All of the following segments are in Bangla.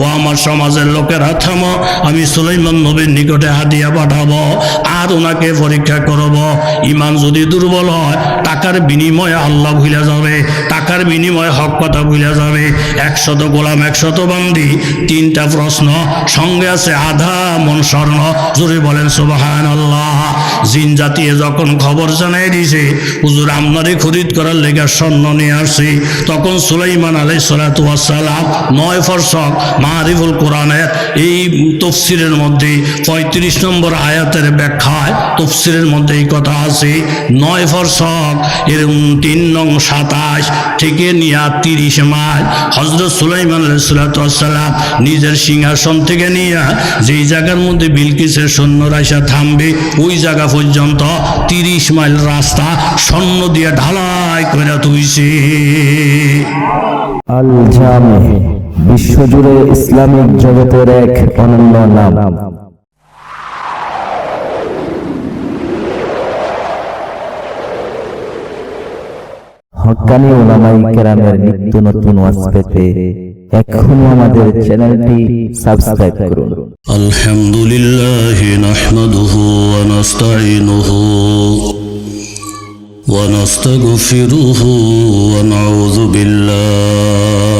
ও আমার সমাজের লোকেরা, থামো, আমি সুলাইমান নবীর নিকটে হাতিয়া পাঠাবো আর ওনাকে পরীক্ষা করব। ইমান যদি দুর্বল হয়, টাকার বিনিময়ে আল্লাহ ভুলে যাবে, টাকার বিনিময়ে হক কথা ভুলে যাবে। একশত গোলাম, একশত বান্দি, তিনটা প্রশ্ন, সঙ্গে আছে আধা মন স্বর্ণ, জোরে বলেন সুবাহান আল্লাহ জিন জাতিয়ে যখন খবর জানাই দিছে, হুজুর আপনারে খরিদ করার লেগে স্বর্ণ নিয়ে আসছি, তখন সুলাইমান আলাই সালাতাম নয় ফরসক মারিফুল কোরআনের এই তফসিরের মধ্যে পঁয়ত্রিশ নম্বর আয়াতের ব্যাখ্যায় তফসিরের মধ্যে এই কথা আছে, নয় ফরসক এর তিন নং সাতাশ, থেকে নিয়ে তিরিশ মাইল। হজরত সুলাইমান সালাম নিজের সিংহাসন থেকে নিয়ে যেই জায়গার মধ্যে বিলকিসের সৈন্যরা এসে থামবে, ওই জায়গা পর্যন্ত তিরিশ মাইল রাস্তা স্বর্ণ দিয়ে ঢালাই করে তুইছে আল জামে বিশ্বজুড়ে ইসলামিক জগতের এক অনন্য নাম হক্কানি ওলামাই কেরামের নিত্য নতুন ওয়াজ পেতে এখনই আমাদের চ্যানেলটি সাবস্ক্রাইব করুন الحمد لله نحمده ونستعينه ونستغفره ونعوذ بالله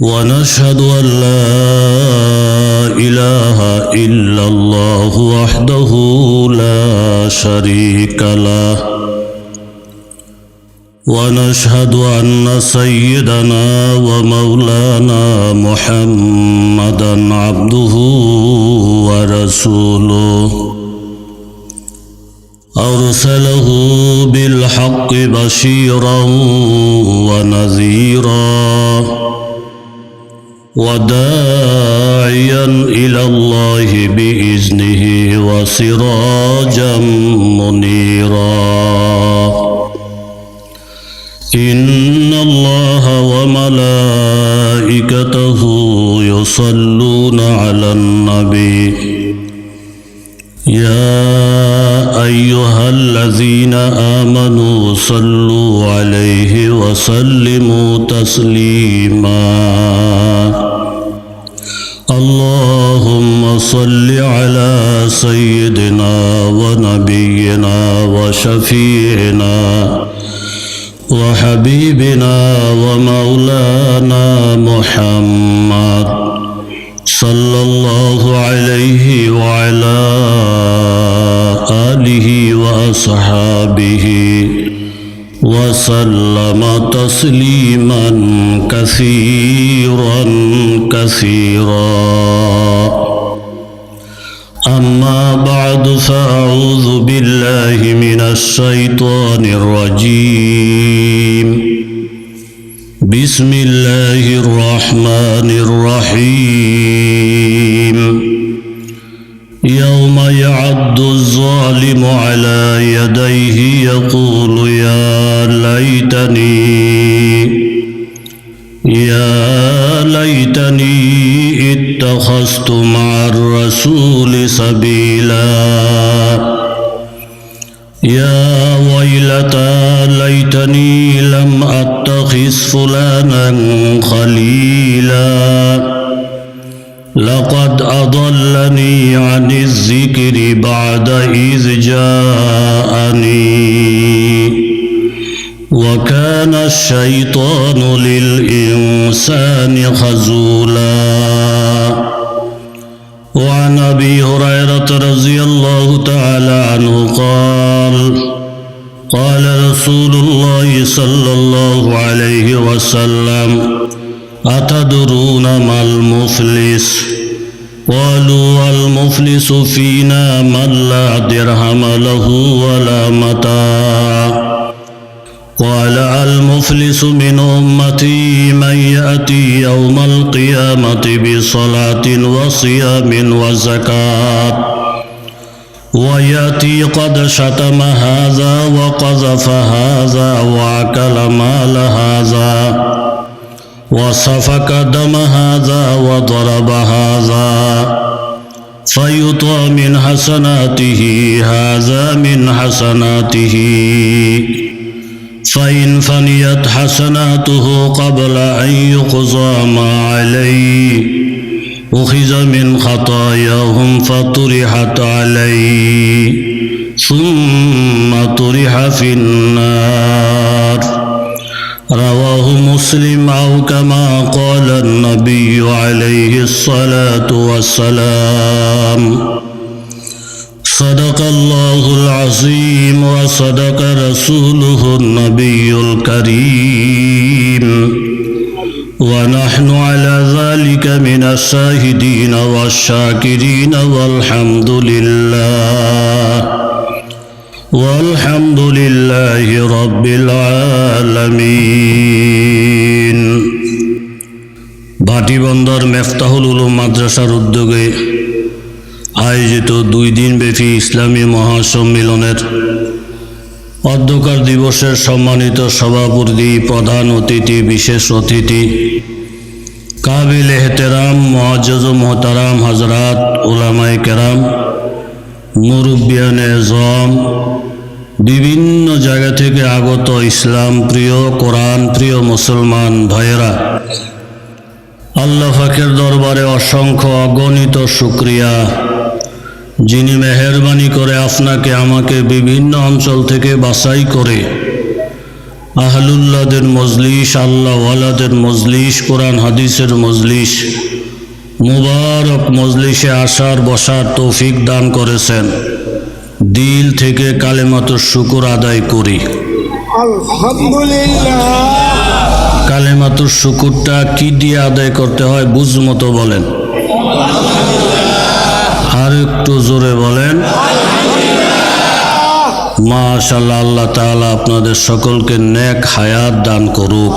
ونشهد أن لا إله إلا الله وحده لا شريك له. ونشهد أن سيدنا ومولانا محمدا عبده ورسوله. أرسله بالحق بشيرا ونذيرا. وداعيا إلى الله بإذنه وسراجا منيرا. إن الله وملائكته يصلون على النبي. يا أيها الذين آمنوا صلوا عليه وسلموا تسليما. اللهم صل على سيدنا ونبينا وشفيعنا وحبيبنا ومولانا محمد. صلى الله عليه وعلى آله وأصحابه وسلم تسليما كثيرا كثيرا. أما بعد فأعوذ بالله من الشيطان الرجيم. بسم الله الرحمن الرحيم. يوم يعد الظالم على يديه يقول يا ليتني يا ليتني اتخذت مع الرسول سبيلا. يا ويلتى ليتني لم أتخذ فلانا خليلا. لقد أضلني عن الذكر بعد إذ جاءني. وكان الشيطان للإنسان خذولا. وعن أبي هريرة رضي الله تعالى عنه قال قال رسول الله صلى الله عليه وسلم أتدرون ما المفلس؟ قالوا المفلس فينا من لا درهم له ولا متاع. قال المفلس من أمتي من يأتي يوم القيامة بصلاة وصيام وزكاة. ويأتي قد شتم هذا وقذف هذا وأكل مال هذا وسفك دم هذا وضرب هذا فيطى من حسناته هذا من حسناته. فإن فنيت حسناته قبل أن يقضى ما عليه. أخذ من خطاياهم فطرحت عليه. ثم طرح في النار. رواه مسلم أو كما قال النبي عليه الصلاة والسلام. وصدق رسوله النبي الكريم ونحن على ذلك من الشاهدين والشاكرين والحمد لله والحمد لله رب العالمين ভাটিবন্দর মেফতাহুল উলুম মাদ্রাসার উদ্যোগে আয়োজিত দুই দিনব্যাপী ইসলামী মহাসম্মেলনের অধ্যকার দিবসের সম্মানিত সভাপতি, প্রধান অতিথি, বিশেষ অতিথি, কাবিল এহতেরাম মহাজ মোহতারাম, হজরাত ওলামাই কেরাম, মুরব্বিয়ানে এজম বিভিন্ন জায়গা থেকে আগত ইসলাম প্রিয়, কোরআন প্রিয় মুসলমান ভাইয়েরা, আল্লাহ ফাকের দরবারে অসংখ্য অগণিত শুক্রিয়া। যিনি মেহরবানি করে আপনাকে আমাকে বিভিন্ন অঞ্চল থেকে বাছাই করে আহলুল্লাদের মজলিস আল্লাহওয়ালাদের মজলিস কোরআন হাদিসের মজলিস মুবারক মজলিসে আসার বসার তৌফিক দান করেছেন। দিল থেকে কালেমাত শুকুর আদায় করি। কালেমাতুর শুকুরটা কি দিয়ে আদায় করতে হয় বুঝ মতো বলেন। আর একটু জোরে বলেন। মাশাল্লাহ আল্লাহ তাআলা আপনাদের সকলকে নেক হায়াত দান করুক।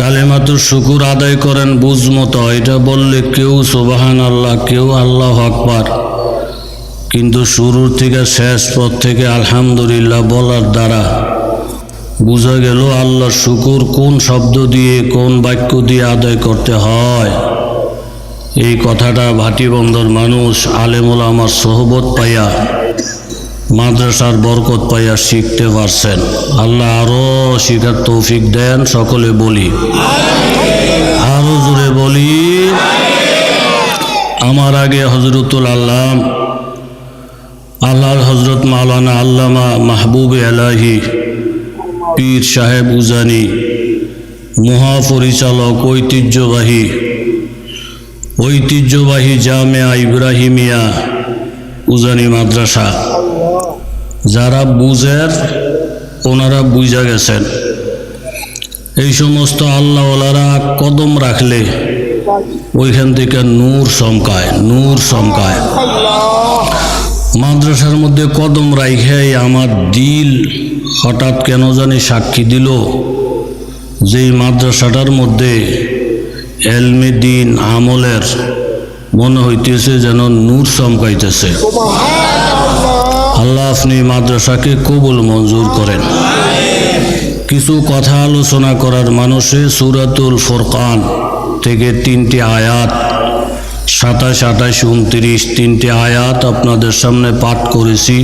কালেমাতুর শুকুর আদায় করেন বুঝ মতো, এটা বললে কেউ সুবাহান আল্লাহ কেউ আল্লাহ আকবার। কিন্তু শুরুর থেকে শেষ পথ থেকে আলহামদুলিল্লাহ বলার দ্বারা বোঝা গেল আল্লাহ শুকুর কোন শব্দ দিয়ে, কোন বাক্য দিয়ে আদায় করতে হয়। এই কথাটা ভাটিবন্দর মানুষ আলেমুল আমার সহবত পাইয়া, মাদ্রাসার বরকত পাইয়া শিখতে পারছেন। আল্লাহ আরও শিখার তৌফিক দেন, সকলে বলি। আরও জোরে বলি। আমার আগে হজরতুল আল্লাহ আল্লাহর হজরত মাওলানা আল্লামা মাহবুব এলাহি পীর সাহেব উজানি, মহাপরিচালক, ঐতিহ্যবাহী ঐতিহ্যবাহী জামেয়া ইব্রাহিমিয়া উজানি মাদ্রাসা। যারা বুঝের, ওনারা বুঝা গেছেন। এই সমস্ত আল্লাহওয়ালারা কদম রাখলে ওইখান থেকে নূর চমকায় নূর চমকায়। মাদ্রাসার মধ্যে কদম রাইখাই আমার দিল হঠাৎ কেন জানি সাক্ষী দিল। যে এই মাদ্রাসাটার মধ্যে এলমে দিন আমলের মনে হইতেছে যেন নূর চমকাইতেছে। আল্লাহ আপনি মাদ্রাসাকে কবুল মঞ্জুর করেন। কিছু কথা আলোচনা করার মানুষে সুরাতুল ফোরকান থেকে তিনটি আয়াত, সাতাশ, আঠাশ, উনত্রিশ তিনটি আয়াত আপনাদের সামনে পাঠ করেছি।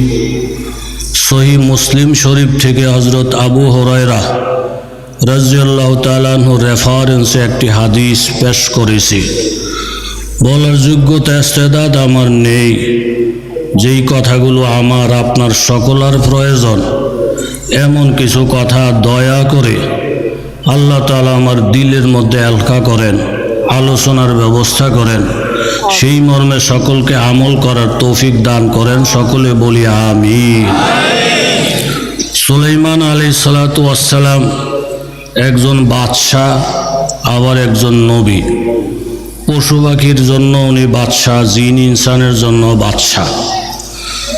সহি মুসলিম শরীফ থেকে হজরত আবু হরাইরা রাজিয়াল্লাহ তালাহু রেফারেন্সে একটি হাদিস পেশ করেছি। বলার যোগ্যতা, ইস্তেদাদ আমার নেই। যেই কথাগুলো আমার, আপনার সকলার প্রয়োজন। এমন কিছু কথা দয়া করে আল্লাহ তালা আমার দিলের মধ্যে আলকা করেন, আলোচনার ব্যবস্থা করেন। সেই মর্মে সকলকে আমল করার তৌফিক দান করেন। সকলে বলি আমি সুলাইমান আলী সালাতাম একজন বাদশাহ, আবার একজন নবী। পশু পাখির জন্য উনি বাদশাহ, জিন ইনসানের জন্য বাদশাহ।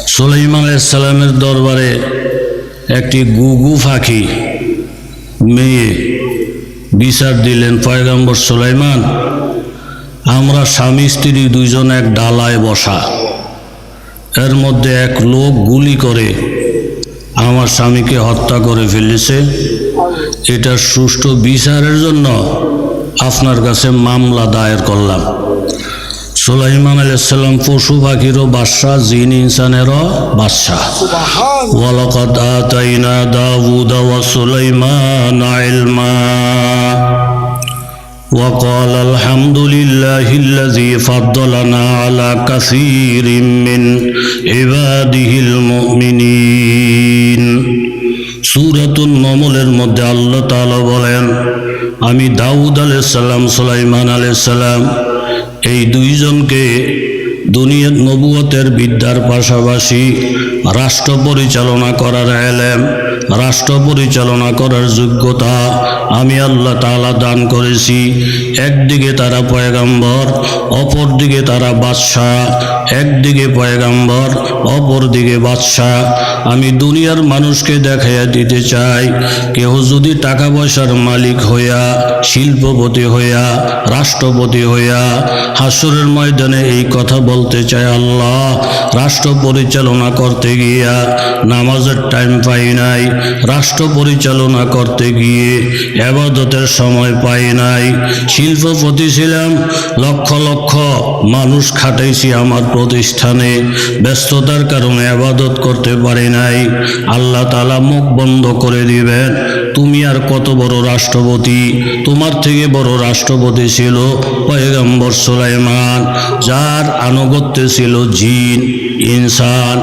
সুলাইমান আলাইসাল্লামের দরবারে একটি গুগু পাখি মেয়ে বিচার দিলেন, পয়গম্বর সুলাইমান, আমরা স্বামী, স্ত্রী দুইজন এক ডালায় বসা। এর মধ্যে এক লোক গুলি করে আমার স্বামীকে হত্যা করে ফেলেছে। এটার সুষ্ঠু বিচারের জন্য আপনার কাছে মামলা দায়ের করলাম সুলাইমান আলাইসাল্লাম পশু পাখিরও বাদশাহ জিন ইনসানেরও বাদশাহ ওয়ালাকাদ আতাইনা দাউদ ওয়া সুলাইমান ইলমা وقال الحمد لله الذي فضلنا على كثير من عباده المؤمنين সুরাতুল নমলের মধ্যে আল্লাহ তালা বলেন আমি দাউদ আলাইসাল্লাম সুলাইমান আলাইসাল্লাম এই দুইজনকে দুনিয়ার নবুয়তের বিদ্যার পাশাপাশি রাষ্ট্র পরিচালনা করার এলেম, রাষ্ট্র পরিচালনা করার যোগ্যতা আমি আল্লাহ তালা দান করেছি। একদিকে তারা পয়গাম্বর অপর দিকে তারা বাদশাহ। একদিকে পয়গাম্বর অপর দিকে বাদশাহ। আমি দুনিয়ার মানুষকে দেখাইয়া দিতে চাই কেউ যদি টাকা পয়সার মালিক হইয়া, শিল্পপতি হইয়া, রাষ্ট্রপতি হইয়া, হাসরের ময়দানে এই কথা বলতে চায় আল্লাহ, রাষ্ট্র পরিচালনা করতে গিয়া নামাজের টাইম পাই নাই, রাষ্ট্র পরিচালনা করতে গিয়ে এবাদতের সময় পাই নাই। শিল্পপতি ছিলাম লক্ষ লক্ষ মানুষ খাটাইছি আমার প্রতিষ্ঠানে, ব্যস্ততার কারণে আবাদত করতে পারি নাই। আল্লাহ তালা মুখ বন্ধ করে দিবেন, তুমি আর কত বড় রাষ্ট্রপতি, তোমার থেকে বড় রাষ্ট্রপতি ছিল পয়গম্বর সুলাইমান, যার আনুগত্যে ছিল জিন, ইনসান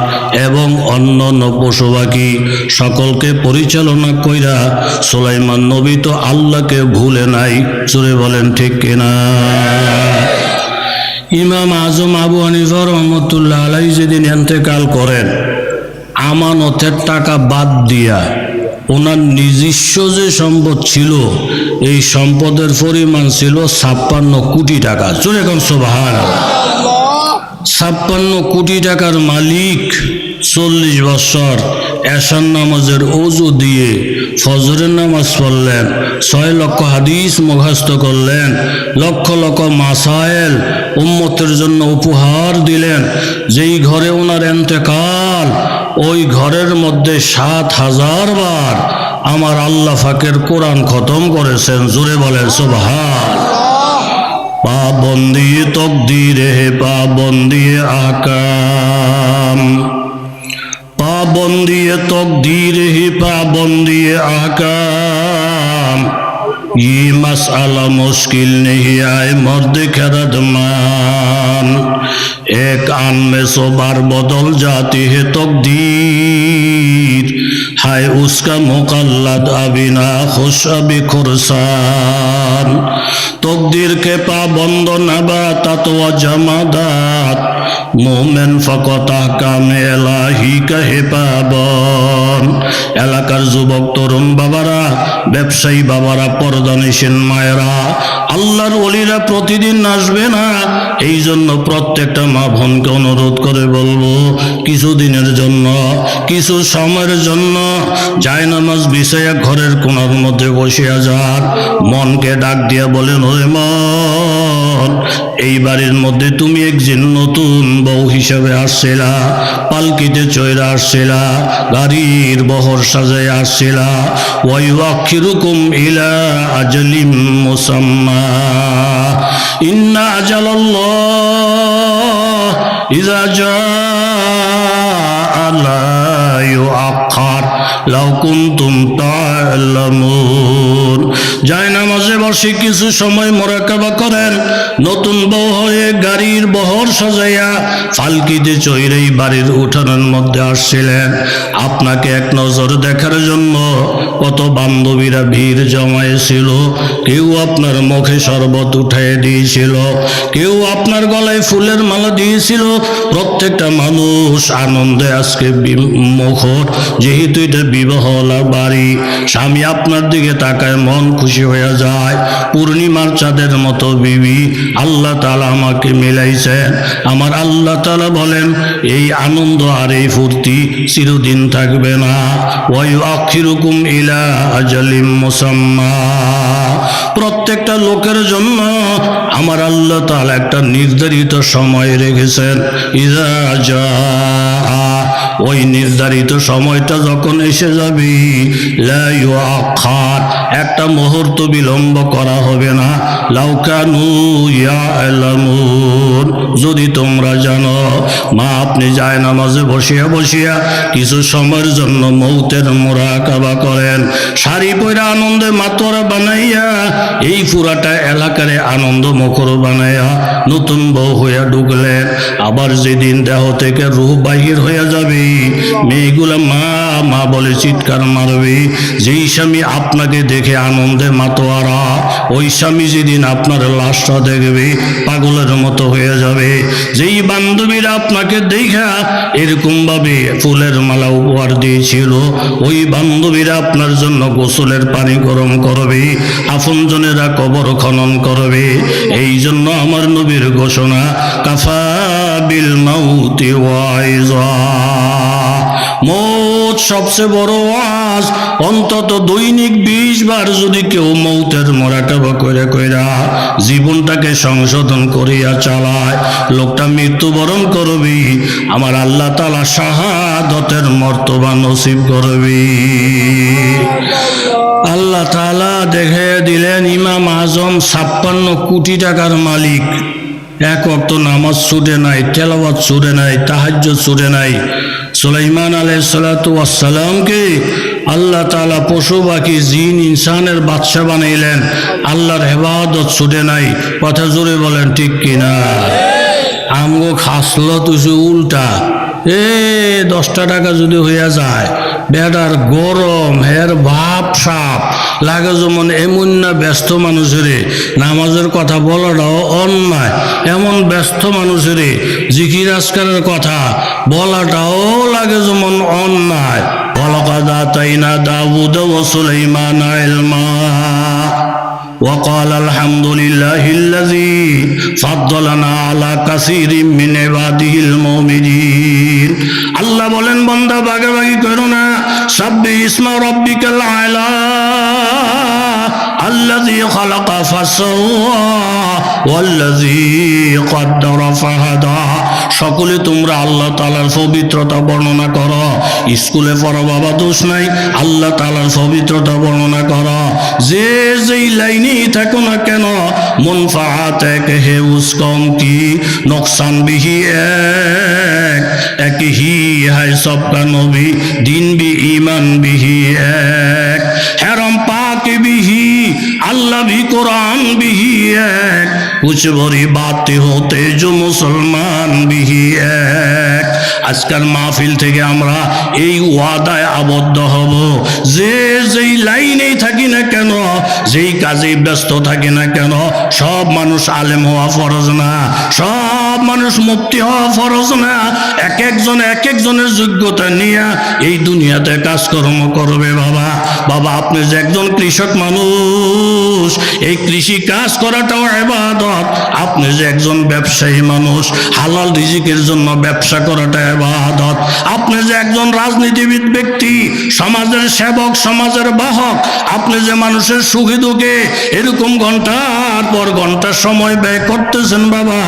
এবং অন্য অন্য পশু পাখি সকলকে পরিচালনা কইরা সুলাইমান নবী তো আল্লাহকে ভুলে নাই। চুরে বলেন, ঠিক কিনা ইমাম আজম আবু হানিফা রহমতুল্লাহ আলাই যেদিন এন্তেকাল করেন, আমানতের টাকা বাদ দিয়া ওনার নিজস্ব যে সম্পদ ছিল, এই সম্পদের পরিমাণ ছিল ছাপ্পান্ন কোটি টাকা। চলে এখন সোভার ছাপ্পান্ন কোটি টাকার মালিক চল্লিশ বছর এশান নামাজের ওজু দিয়ে ফজরের নামাজ পড়লেন, ছয় লক্ষ হাদিস মুখস্থ করলেন, লক্ষ লক্ষ মাসায়েল উম্মতের জন্য উপহার দিলেন। যেই ঘরে ওনার এন্তেকাল, ওই ঘরের মধ্যে সাত হাজার বার আমার আল্লাহ ফাকের কোরআন খতম করেছেন। জোরে বলেন, সুবহান। পাবন্দি তকদিরে পাবন্দি আকাম। পাবন্দি তকদিরে পাবন্দি আকাম। ये मसला मुश्किल नहीं आए मर्द खरदमान एक आन में सौ बार बदल जाती है तकदीर है उसका मुकल्लद अभी ना खुश अभी खुरसान तकदीर के पाबंद नबातात व जमादात মোমেন ফকত কামে এলাহি কাহে এলাকার যুবক, তরুণ বাবারা, ব্যবসায়ী বাবারা, পরদানিসেন মায়েরা, আল্লাহর অলিরা প্রতিদিন আসবে না। এই জন্য প্রত্যেকটা মা বোনকে অনুরোধ করে বলব কিছুদিনের জন্য, কিছু সময়ের জন্য নামাজ বিষয়া ঘরের কোনার মধ্যে বসিয়া যান। মনকে ডাক দিয়া বলেন, ওরে মন, এই বাড়ির মধ্যে তুমি একজন নতুন বউ হিসাবে আসছিলা, পালকিতে চৈরা আসছিলা, গাড়ির বহর সাজায় আসছিলা। ওই অক্ষিরুকুম ইলা আজলিম মুসাম্মা। ইন্না আজালাল্লাহ ইজা জাআ লা ইউআক্খার লাউ কুনতুম তা'লামুন যায় নামাজে বসে কিছু সময় মোরাকাবা করেন। নতুন বউ হয়ে গাড়ির বহর সাজাইয়া ফালকিতে চৈরেই বাড়ির উঠানের মধ্যে আসছিলেন। আপনাকে এক নজর দেখার জন্য কত বান্ধবীরা ভিড় জমায়েছিল কেউ আপনার মুখে শরবত উঠাই দিয়েছিল। কেউ আপনার গলায় ফুলের মালা দিয়েছিল। প্রত্যেকটা মানুষ আনন্দে আজকে মুখর যেহেতু এটা বিবাহলা বাড়ি, স্বামী আপনার দিকে তাকায় মন খুশি হয়ে যায়। পূর্ণিমার চাঁদের মতো বিবি আল্লাহ তালা আমাকে মিলাইছেন আমার আল্লাহ তালা বলেন, এই আনন্দ আর এই ফুর্তি চিরদিন থাকবে না। ওই অক্ষিরুকুম ইলা আজালিম মুসাম্মা। প্রত্যেকটা লোকের জন্য আমার আল্লাহ তাআলা একটা নির্ধারিত সময় রেখেছেন। ইজা যা ওই নির্ধারিত সময়টা যখন এসে যাবে একটা মুহূর্ত বিলম্ব করা হবে না। লাউকানু যদি তোমরা জানো, মা আপনি যায় নামাজে বসিয়া বসিয়া কিছু সময়ের জন্য মৌতের মোরাকাবা করেন। শাড়ি পয়রা আনন্দে মাতোরা বানাইয়া, এই পুরাটা এলাকারে আনন্দ মুখর বানাইয়া নতুন বউ হইয়া ঢুকলেন। আবার যেদিন দেহ থেকে রূহ বাহির হইয়া যাবে মেয়েগুলা মা মা বলে চিৎকার মারবে। যেই স্বামী আপনাকে দেখে আনন্দে মাতোয়ারা, ওই স্বামী যেদিন আপনার লাশটা দেখবে, পাগলের মতো হয়ে যাবে। যেই বান্ধবীরা আপনাকে দেখা এরকম ভাবে ফুলের মালা উপহার দিয়েছিল, ওই বান্ধবীরা আপনার জন্য গোসলের পানি গরম করবে, আপনজনেরা কবর খনন করবে। এই জন্য আমার নবীর ঘোষণা, কাফা বিল মাউতি ওয়াইজা। মৌত সবচেয়ে বড় ওয়াজ। অন্তত দৈনিক বিশ বার যদি কেউ মৌতের মরাটাবা করে কইরা জীবনটাকে সংশোধন করিয়া চালায়, লোকটা মৃত্যুবরণ করবি, আমার আল্লাহ তালা শাহাদতের মর্তবা নসিব করবি। আল্লাহ তালা দেখে দিলেন, ইমাম আজম ছাপ্পান্ন কোটি টাকার মালিক। এক অক্ত নামাজ ছুটে নাই, তেলাওয়াত ছুটে নাই তাহাজ্য ছুটে নাই। সুলাইমান আলহ সালাতামকে আল্লাহ তালা পশু পাখি, জিন, ইনসানের বাদশা বানাইলেন। আল্লাহর হেবাদত ছুটে নাই। কথা জোরে বলেন, ঠিক কিনা? আমগো খাসল তুসু উল্টা। এ, দশটা টাকা যদি হইয়া যায় বেটার গরম হের ভাব সাপ লাগে যেমন এমন না ব্যস্ত মানুষের নামাজের কথা বলাটাও অন্যায় এমন ব্যস্ত মানুষের জিকির আজকারের কথা বলাটাও লাগে যেমন অন্যায় ولقد آتينا داود وسليمان علما وقال الحمد لله الذي فضلنا على كثير من عباده المؤمنين اسم ربك العلا الذي خلق فسوى والذي قدر فهدى সকলে তোমরা আল্লাহ তালার পবিত্রতা বর্ণনা কর। স্কুলে পড়ো, বাবা দোষ নাই। আল্লাহ তালার পবিত্রতা বর্ণনা কর। যে যেই লাইনি থাকো না কেন মনফাহাত এক, হে উসকম কি? নকশানবিহি এক এক হি হাই সবকা নবী দিন বি ইমান বিহি এক। হেরম পাক বিহি, আল্লাহ বি কোরআন বিহি এক। कुछ बड़ी बातें होते जो মুসলমান भी এক আজকাল মাহফিল থেকে আমরা এই ওয়াদায় আবদ্ধ হব যে যেই লাইনেই থাকি না কেন যেই কাজেই ব্যস্ত থাকি না কেন সব মানুষ আলেম হওয়া ফরজ না সব মানুষ মুক্তি হওয়া ফরজ না। এক একজন, এক একজনের যোগ্যতা নিয়ে এই দুনিয়াতে কাজকর্ম করবে বাবা। বাবা, আপনি যে একজন কৃষক মানুষ, এই কৃষি কাজ করাটাও এবাদত। আপনি যে একজন ব্যবসায়ী মানুষ, হালাল রিজিকের জন্য ব্যবসা করাটা এবাদত। আপনি যে একজন রাজনীতিবিদ ব্যক্তি, সমাজের সেবক, সমাজের বাহক, আপনি যে মানুষের সুখে দুঃখে এরকম ঘণ্টার পর ঘণ্টার সময় ব্যয় করতেছেন বাবা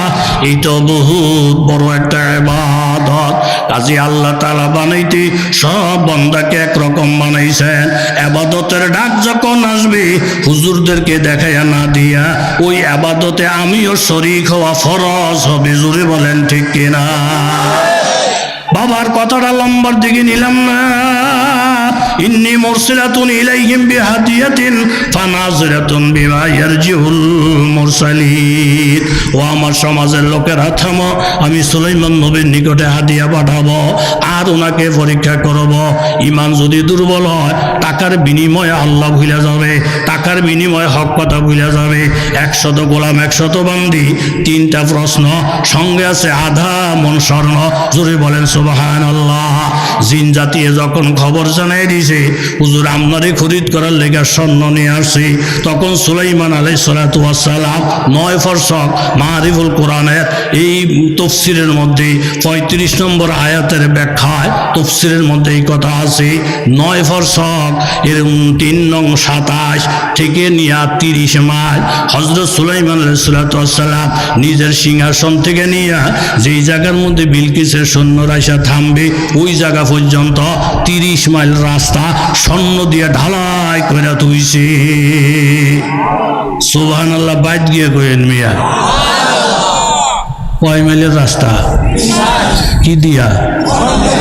এইটা বহুত বড় একটা এবাদত কাজী আল্লাহ তালা বানাইতে সব বন্দাকে একরকম বানাইছেন। আবাদতের ডাক যখন আসবে, হুজুরদেরকে দেখাইয়া না দিয়া, ওই আবাদতে আমিও শরিক হওয়া ফরজ হবে জুড়ে বলেন ঠিক কিনা? বাবার কথাটা লম্বার দিকে নিলাম না। ইন্নি মুরসিলাতুন ইলাইহিম বিহাদিয়াতিন ফানাজিরাতুন বিমা ইয়ারজিউল মুরসালিন ও আমার সমাজের লোকেরা, থামো, আমি সুলাইমান নবীর নিকটে হাদিয়া পাঠাবো, আর ওনাকে পরীক্ষা করব। ইমান যদি দুর্বল হয়, টাকার বিনিময়ে আল্লাহ ভুলে যাবে, টাকার বিনিময়ে হক কথা ভুলে যাবে। একশত গোলাম, একশত বান্দি, তিনটা প্রশ্ন, সঙ্গে আছে আধা মন স্বর্ণ। জোরে বলেন সুবাহান আল্লাহ জিন জাতিয়ে যখন খবর জানাই দিছে হুজুর আপনারই খরিদ করার লেগে স্বর্ণ নিয়ে আসছি। তখন সুলাইমান আলাই সালাতাম নয় ফরসক মাহারিফুল কোরআনের এই তফসিরের মধ্যে পঁয়ত্রিশ নম্বর আয়াতের ব্যাখ্যায় তফসিরের মধ্যে এই কথা আছে, নয় ফরসক এর তিন নং সাতাশ থেকে নিয়ে তিরিশ মাইল। হজরত সুলাইমান আলাইসালাম নিজের সিংহাসন থেকে নিয়ে যেই জায়গার মধ্যে বিলকিসের সৈন্যরা এসে থামবে, ওই জায়গা পর্যন্ত তিরিশ মাইল রাস্তা স্বর্ণ দিয়ে ঢালাই করে তুইছে সোহান আল্লাহ বাদ গিয়ে কইেন মিয়া। কয় মাইলের রাস্তা? কি দিয়া?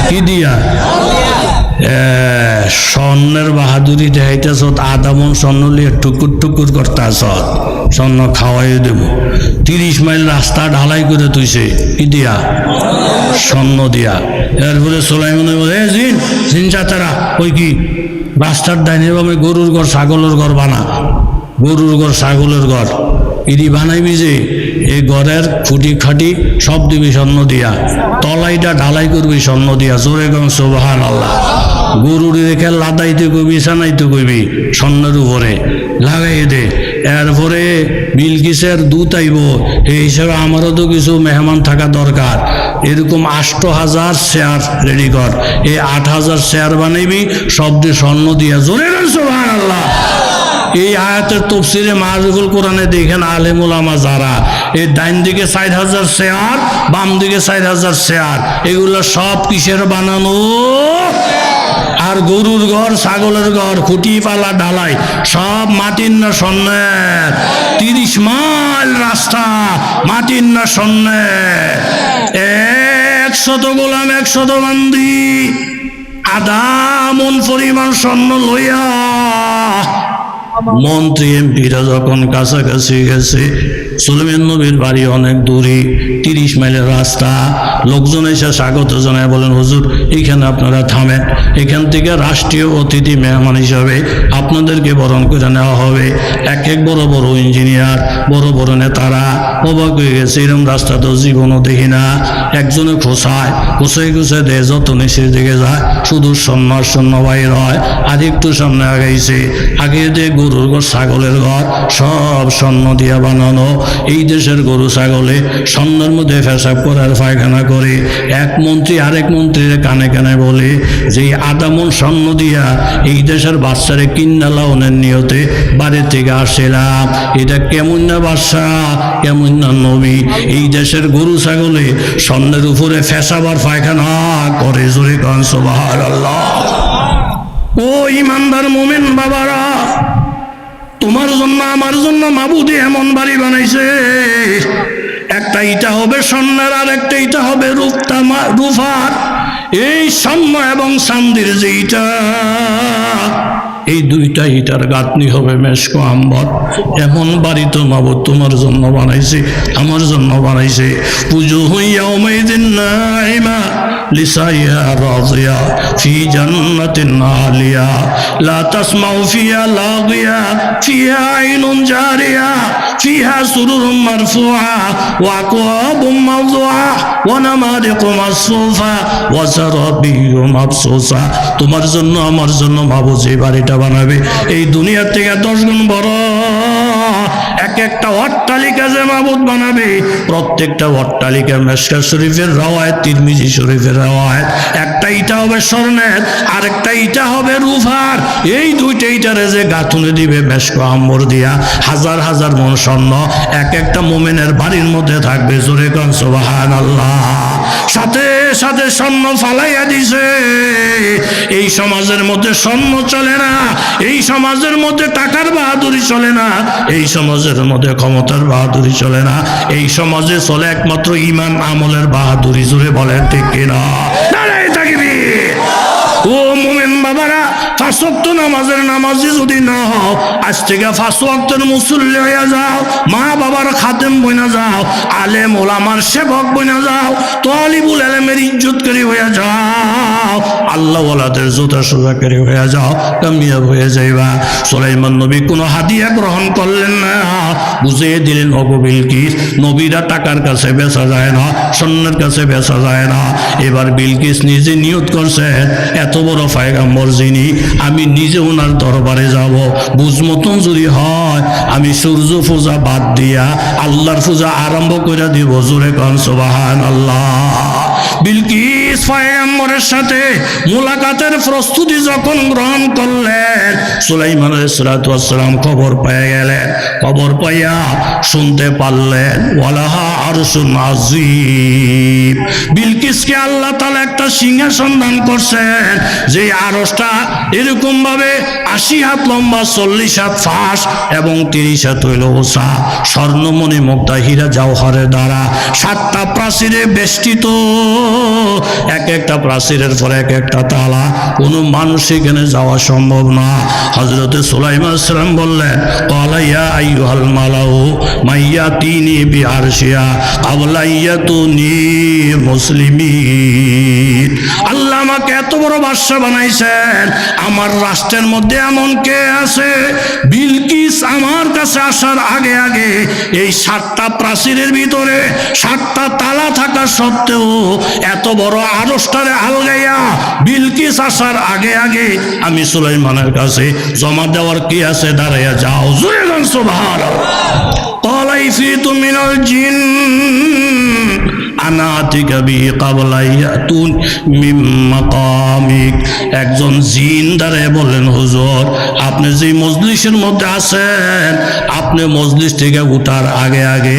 কি দিয়া? স্বর্ণের বাহাদুরি দেখাইতেছ আদামন স্বর্ণ লিয়ে টুকুর টুকুর করতেছ স্বর্ণ খাওয়াই দেব। তিরিশ মাইল রাস্তা ঢালাই করে তুইছে কি দিয়া? স্বর্ণ দিয়া। এরপরে সোলাইমনে বলে জিন জিন চাতারা ওই কি? রাস্তার ডাইনে গরুর ঘর, ছাগলের ঘর বানা। গরুর ঘর, ছাগলের ঘর। ইডি বানাইবি যে, এই ঘরের খুঁটি খাটি সব দিবি স্বর্ণ দিয়া, তলাইটা ঢালাই করবি স্বর্ণ দিয়া, জোরে গম সোবাহান আল্লাহ গরুর রেখে লাদাইতে কইবি, সানাইতে কইবি, স্বর্ণের উপরে। লাগাই দে, এরপরে বিলকিসের দুধ আইব এই হিসাবে আমারও তো কিছু মেহমান থাকা দরকার। এরকম আষ্ট হাজার শেয়ার রেডি কর, এই আট হাজার শেয়ার বানাইবি, সব দিয়ে স্বর্ণ দিয়া, জোরে আল্লাহ এই আয়াতের তফসিরে মাহরুফুল কোরআনে দেখেন আলেমুল আমা যারা। এই ডাইন দিকে ষাট হাজার শেয়ার, বাম দিকে ষাট হাজার শেয়ার। এগুলো সব কিসের বানানো? আর গরুর ঘর, ছাগলের ঘর খুঁটি পালা ঢালাই, সব মাটির না স্বর্ণের। তিরিশ মাইল রাস্তা, মাটির না স্বর্ণের। একশত গোলাম, একশত বান্দি। আধা মন পরিমাণ স্বর্ণ লইয়া মন্ত্রী এমপিরা যখন কাছাকাছি গেছে সুলেমান নবীর বাড়ি অনেক দূরে, তিরিশ মাইলের রাস্তা। লোকজন এসে স্বাগত জানায়, বলেন, হুজুর এখানে আপনারা থামেন। এখান থেকে রাষ্ট্রীয় অতিথি মেহমান হিসাবে আপনাদেরকে বরণ করে নেওয়া হবে। এক এক বড় বড় ইঞ্জিনিয়ার, বড় বড় নেতারা অবাক হয়ে গেছে এরকম রাস্তা তো জীবনও দেখি না। একজনে খোসায় খোসাই খোসাই দেয়, যত নিচের দিকে যায়, শুধু শূন্য বাইর হয় আর একটু সামনে আগাইছে, আগে যে গরুর ঘর, ছাগলের ঘর, সব স্বর্ণ দিয়া বানানো। এই দেশের গরু, ছাগলে স্বর্ণের মধ্যে ফেসাব করার পায়খানা করে। এক মন্ত্রী আরেক মন্ত্রীর কানে কানে বলে যে এই আদামন স্বর্ণ দিয়া এই দেশের বাচ্চারে কিন্না লাউনের নিয়তে বাড়ি থেকে আসছিলাম এটা কেমন না বাচ্চা, কেমন না নবী। এই দেশের গরু, ছাগলে স্বর্ণের উপরে ফেসাবার পায়খানা করে। জোরে কান সোবাহার আল্লাহ ও ইমানদার মোমেন বাবারা তোমার জন্য, আমার জন্য মাবুদি এমন বাড়ি বানাইছে। একটা ইটা হবে স্বর্ণের আর একটা ইটা হবে রূপতামা রূফার এই স্বর্ণ এবং চান্দির যে ইটা এই দুইটাই তার গাঁথনি হবে মেশক আম্বর। এমন বাড়ি তো মাবো তোমার জন্য বানাইছে, আমার জন্য বানাইছে। পুজো হইয়া ওমাইদিন নাইমা লিসাইয়া রাজিয়া, ফি জান্নাতিন আলিয়া। লা তাসমাউ ফিয়া লাগিয়া ফিয়া আইনুন জারিয়া। فيها سرر مرفوعة وأكواب موضوعة ونمارق مصفوفة وزرابي مبسوسة তোমার জন্য আমার জন্য ভাবো যে বাড়িটা বানাবে এই দুনিয়ার থেকে দশ গুণ বড় এক একটা অট্টালিকা যে মাবুদ বানাবে, প্রত্যেকটা অট্টালিকা মেসকা শরীফের রাওয়ায় তিরমিজি শরীফের রাওয়ায় একটা ইটা হবে স্বর্ণের আর একটা ইটা হবে রুফার। এই দুইটা ইটারে যে গাঁথুনে দিবে মেসকো আম্বর দিয়া, হাজার হাজার মন স্বর্ণ এক একটা মোমেনের বাড়ির মধ্যে থাকবে, জোরে কন আল্লাহ সাথে সাথে স্বর্ণ ফালাইয়া দিছে। এই সমাজের মধ্যে স্বর্ণ চলে না, এই সমাজের মধ্যে টাকার বাহাদুরি চলে না, এই সমাজের মধ্যে ক্ষমতার বাহাদুরি চলে না। এই সমাজে চলে একমাত্র ইমান আমলের বাহাদুরি জুড়ে বলেন ঠিক কিনা? ও মোমেন বাবারা ওয়াক্ত নামাজের নামাজি যদি না হও, আজ থেকে পাঁচ ওয়াক্তের মুসল্লি হইয়া যাও, মা বাবার খাদেম বইনা যাও, আলেম, ওলামার সেবক বইনা যাও, তোয়ালিবুল আলমের ইজ্জতকারী হইয়া যাও আল্লাহ ওলাদের জোতা সোজাকারী হইয়া যাও, কামিয়াব হয়ে যাইবা। সোলাইমান নবী কোনো হাদিয়া গ্রহণ করলেন না। বুঝিয়ে দিলেন অগবিল কি নবীরা টাকার কাছে বেচা যায় না, স্বর্ণের কাছে বেচা যায় না। এবার বিলকিস নিজে নিয়ত করছেন, এত বড় ফায়গাম্বর যিনি আমি নিজে ওনার দরবারে যাব। বুঝ মতন যদি হয়, আমি সূর্য পূজা বাদ দিয়া আল্লাহর পূজা আরম্ভ করে দিব। জোরে কন সোবাহান আল্লাহ বিলকিস পয়গম্বরের সাথে মোলাকাতের প্রস্তুতি যখন গ্রহণ করলেন, সুলাইমান সালাম খবর পেয়ে গেলেন। খবর পাইয়া শুনতে পারলেন, ওয়ালাহা আরশুন আজিম বিলকিসকে আল্লাহ তাআলা একটা সিংহাসন দান করছেন, যে আরসটা এরকম ভাবে আশি হাত লম্বা, চল্লিশ হাত ফাঁস এবং তিরিশ হাত হইল ওসা। স্বর্ণমণি মুক্তা হীরা জওহরের দ্বারা সাতটা প্রাচীরে বেষ্টিত। এক একটা প্রাচীরের পর এক একটা তালা। কোনো মানুষ এখানে যাওয়া সম্ভব না। হজরতে সুলাইমা সালাম বললেন কলাইয়া আইহাল মালাউ মাইয়া তিনি বিহার শিয়া আবলাইয়া তুনি মুসলিমি আমাকে এত বড় বাদশা বানাইছেন? আমার রাষ্ট্রের মধ্যে এমন কে আছে? বিলকিস আমার কাছে আসার আগে আগে এই সাতটা প্রাচীরের ভিতরে, সাতটা তালা থাকা সত্ত্বেও এত বড় আড়সটারে আলগাইয়া বিলকিস আসার আগে আগে আমি সুলাইমানের কাছে জমা দেওয়ার কি আছে দাঁড়াইয়া যাও। জুড়ে গান সোভার কলাই ফি তুমি জিন আনাতিকা বি কাবলাইয়াতুন মিম মাকামিক। একজন জিন দাঁড়ায় বললেন হুজুর, আপনি যে মজলিসের মধ্যে আছেন, আপনি মজলিস থেকে উঠার আগে আগে